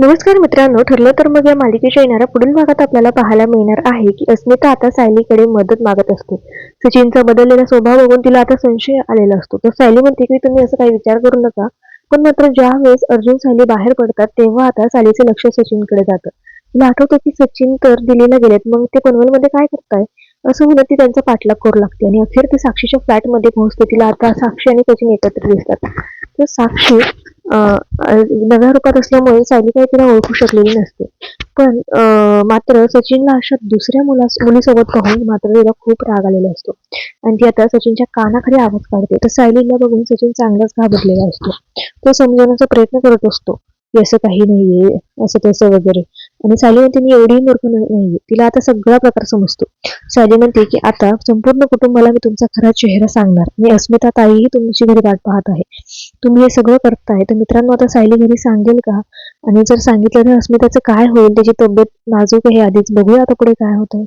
नमस्कार मित्रांनो ठरलं तर मग या मालिकेच्या येणाऱ्या पुढील भागात आपल्याला पाहायला मिळणार आहे की अस्मिता आता सायलीकडे मदत मागत असते. सचिनचा बदललेला स्वभाव बघून तिला आता संशय आलेला असतो. तर सायली म्हणते की तुम्ही असं काही विचार करू नका. पण मात्र ज्या वेळेस अर्जुन सायली बाहेर पडतात तेव्हा आता सायलीचे लक्ष सचिनकडे जातं. तिला आठवतं की सचिन तर दिल्लीला गेलेत मग ते पनवेलमध्ये काय करताय? असं होणं ती त्यांचा पाठलाग करू लागते आणि अखेर ती साक्षीच्या फ्लॅटमध्ये पोहोचते. तिला आता साक्षी आणि सचिन एकत्र दिसतात. तर साक्षी नव्या रूपात असल्यामुळे सायली काही तिला ओळखू शकलेली नसते. पण अं, मात्र सचिनला अशा दुसऱ्या मुला मुलीसोबत पाहून मात्र तिला खूप राग आलेला असतो. आणि ती आता सचिनच्या कानाखाली आवाज काढते. तर सायलीला बघून सचिन चांगलाच घाबरलेला असतो. तो समजवण्याचा प्रयत्न करत असतो. की असं काही नाहीये. असं तसं वगैरे. आणि साली म्हणते मी एवढी मूर्ख नाही नाहीये. तिला आता सगळा प्रकार समजतो. साली म्हणते की आता संपूर्ण कुटुंबाला मी तुमचा खरा चेहरा सांगणार. मी अस्मिता ताईही तुमची घरी वाट पाहत आहे. तुम्ही हे सगळं करताय तर मित्रांनो आता सायली घरी सांगेल का? आणि जर सांगितलं तर अस्मिताचं काय होईल? त्याची तब्येत नाजूक आहे आधीच. बघूया आता पुढे काय होतंय.